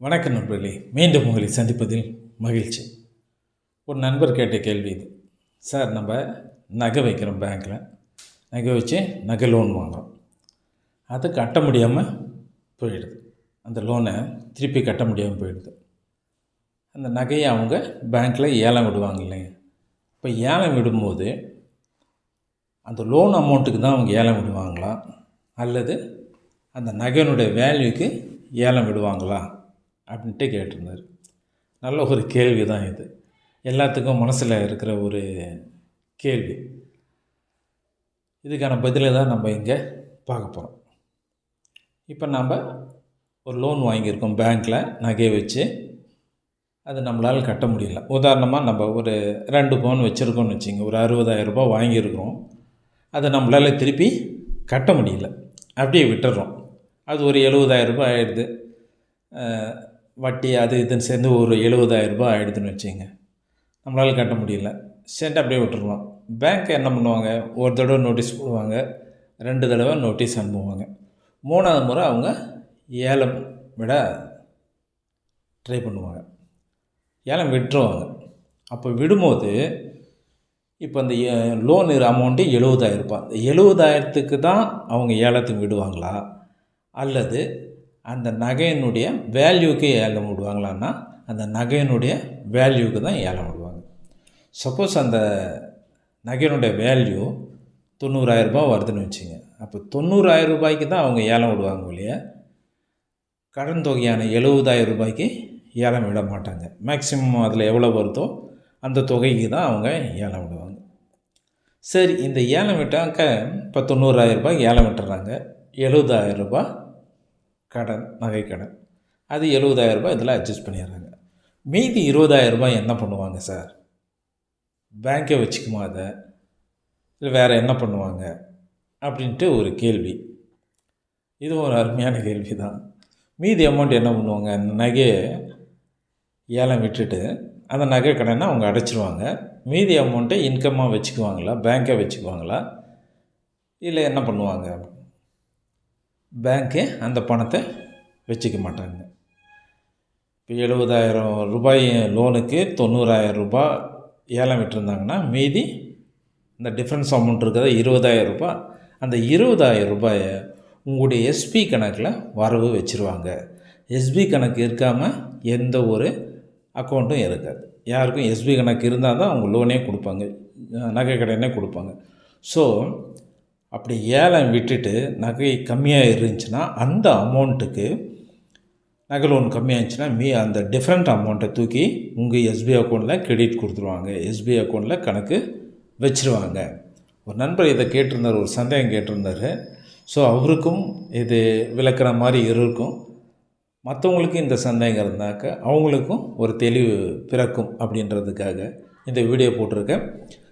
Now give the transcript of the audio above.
வணக்கம் நண்பர்களே மீண்டும் உங்களை சந்திப்பதில் மகிழ்ச்சி. ஒரு நண்பர் கேட்ட கேள்வி இது. சார் நம்ம நகை வைக்கிறோம் பேங்க்கில் நகை வச்சு நகை லோன் வாங்குறோம். அது கட்ட முடியாமல் போயிடுது. அந்த லோனை திருப்பி கட்ட முடியாமல் போயிடுது. அந்த நகையை அவங்க பேங்க்கில் ஏலம் விடுவாங்க இல்லைங்க. இப்போ ஏலம் விடும்போது அந்த லோன் அமௌண்ட்டுக்கு தான் அவங்க ஏலம் விடுவாங்களா? அல்லது அந்த நகையினுடைய வேல்யூக்கு ஏலம் விடுவாங்களா? அப்படின்ட்டு கேட்டிருந்தார். நல்ல ஒரு கேள்வி தான் இது. எல்லாத்துக்கும் மனசில் இருக்கிற ஒரு கேள்வி. இதுக்கான பதிலை தான் நம்ம இங்கே பார்க்க போகிறோம் இப்போ நம்ம ஒரு லோன் வாங்கியிருக்கோம் பேங்க்கில் நகையை வச்சு. அது நம்மளால் கட்ட முடியல. உதாரணமாக நம்ம ஒரு ரெண்டு பவுன் வச்சுருக்கோம்னு வச்சுங்க. ஒரு அறுபதாயிரம் ரூபாய் வாங்கியிருக்கிறோம். அதை நம்மளால் திருப்பி கட்ட முடியல. அப்படியே விட்டுறோம். அது ஒரு எழுபதாயிரரூபா ஆயிடுது. வட்டி அது இதுன்னு சேர்ந்து ஒரு எழுபதாயிரம் ரூபாய் ஆகிடுதுன்னு வச்சுங்க. நம்மளால் கட்ட முடியல. சேர்ந்து அப்படியே விட்டுருவோம் பேங்க் என்ன பண்ணுவாங்க? ஒரு தடவை நோட்டீஸ் போடுவாங்க. ரெண்டு தடவை நோட்டீஸ் அனுப்புவாங்க. மூணாவது முறை அவங்க ஏலம் விட ட்ரை பண்ணுவாங்க. ஏலம் விட்டுருவாங்க. அப்போ விடும்போது இப்போ இந்த லோன் அமௌண்ட்டு எழுபதாயிரம் ரூபாய். இந்த எழுபதாயிரத்துக்கு தான் அவங்க ஏலத்துக்கு விடுவாங்களா? அல்லது அந்த நகையினுடைய வேல்யூக்கு ஏலம் விடுவாங்களான்னா அந்த நகையினுடைய வேல்யூக்கு தான் ஏலம் விடுவாங்க. சப்போஸ் அந்த நகையினுடைய வேல்யூ தொண்ணூறாயிரரூபா ரூபாய் வருதுன்னு வச்சுங்க. அப்போ தொண்ணூறாயிரம் ரூபாய்க்கு தான் அவங்க ஏலம் விடுவாங்க இல்லையா கடன் தொகையான எழுபதாயிரம் ரூபாய்க்கு ஏலம் விட மாட்டாங்க. மேக்ஸிமம் அதில் எவ்வளோ வருதோ அந்த தொகைக்கு தான் அவங்க ஏலம் விடுவாங்க. சரி இந்த ஏலம் விட்டாக்க இப்போ தொண்ணூறாயிரம் ரூபாய் ஏலம் விட்டுறாங்க. எழுபதாயிரம் ரூபாய் கடன் நகை கடன். அது எழுபதாயிரரூபா இதில் அட்ஜஸ்ட் பண்ணிடுறாங்க. மீதி இருபதாயிரரூபா என்ன பண்ணுவாங்க சார் பேங்க்கே வச்சுக்குமா அதை? இல்லை வேறு என்ன பண்ணுவாங்க? அப்படின்ட்டு ஒரு கேள்வி. இதுவும் ஒரு அருமையான கேள்வி தான் மீதி அமௌண்ட் என்ன பண்ணுவாங்க? அந்த நகையை ஏலம் விட்டுட்டு அந்த நகை கடனை அவங்க அடைச்சிருவாங்க. மீதி அமௌண்ட்டை இன்கம்மாக வச்சுக்குவாங்களா? பேங்க்கை வச்சுக்குவாங்களா? இல்லை என்ன பண்ணுவாங்க? பேங்க்கே அந்த பணத்தை வச்சுக்க மாட்டாங்க. இப்போ எழுபதாயிரம் ரூபாய் லோனுக்கு தொண்ணூறாயிரம் ரூபாய் ஏலம் விட்டுருந்தாங்கன்னா மீதி இந்த டிஃப்ரென்ஸ் அமௌண்ட் இருக்கிறத இருபதாயிரம் ரூபாய். அந்த இருபதாயிரம் ரூபாயை உங்களுடைய எஸ்பி கணக்கில் வரவு வச்சுருவாங்க. எஸ்பி கணக்கு இருக்காமல் எந்த ஒரு அக்கௌண்ட்டும் இருக்காது. யாருக்கும் எஸ்பி கணக்கு இருந்தால் தான் அவங்க லோனே கொடுப்பாங்க. நகை கடனே கொடுப்பாங்க. ஸோ அப்படி ஏலம் விட்டுட்டு நகை கம்மியாக இருந்துச்சுன்னா அந்த அமௌண்ட்டுக்கு நகை லோன் கம்மியாக இருந்துச்சுன்னா மீ அந்த டிஃப்ரெண்ட் அமௌண்ட்டை தூக்கி உங்கள் எஸ்பி அக்கௌண்ட்டில் கிரெடிட் கொடுத்துருவாங்க. எஸ்பி அக்கௌண்ட்டில் கணக்கு வச்சுருவாங்க. ஒரு நண்பர் இதை கேட்டிருந்தார் ஒரு சந்தேகம் கேட்டிருந்தார். ஸோ அவருக்கும் இது விளக்குற மாதிரி இருக்கும் மற்றவங்களுக்கும் இந்த சந்தேகம் இருந்தாக்க அவங்களுக்கும் ஒரு தெளிவு பிறக்கும் அப்படின்றதுக்காக இந்த வீடியோ போட்டிருக்கேன்.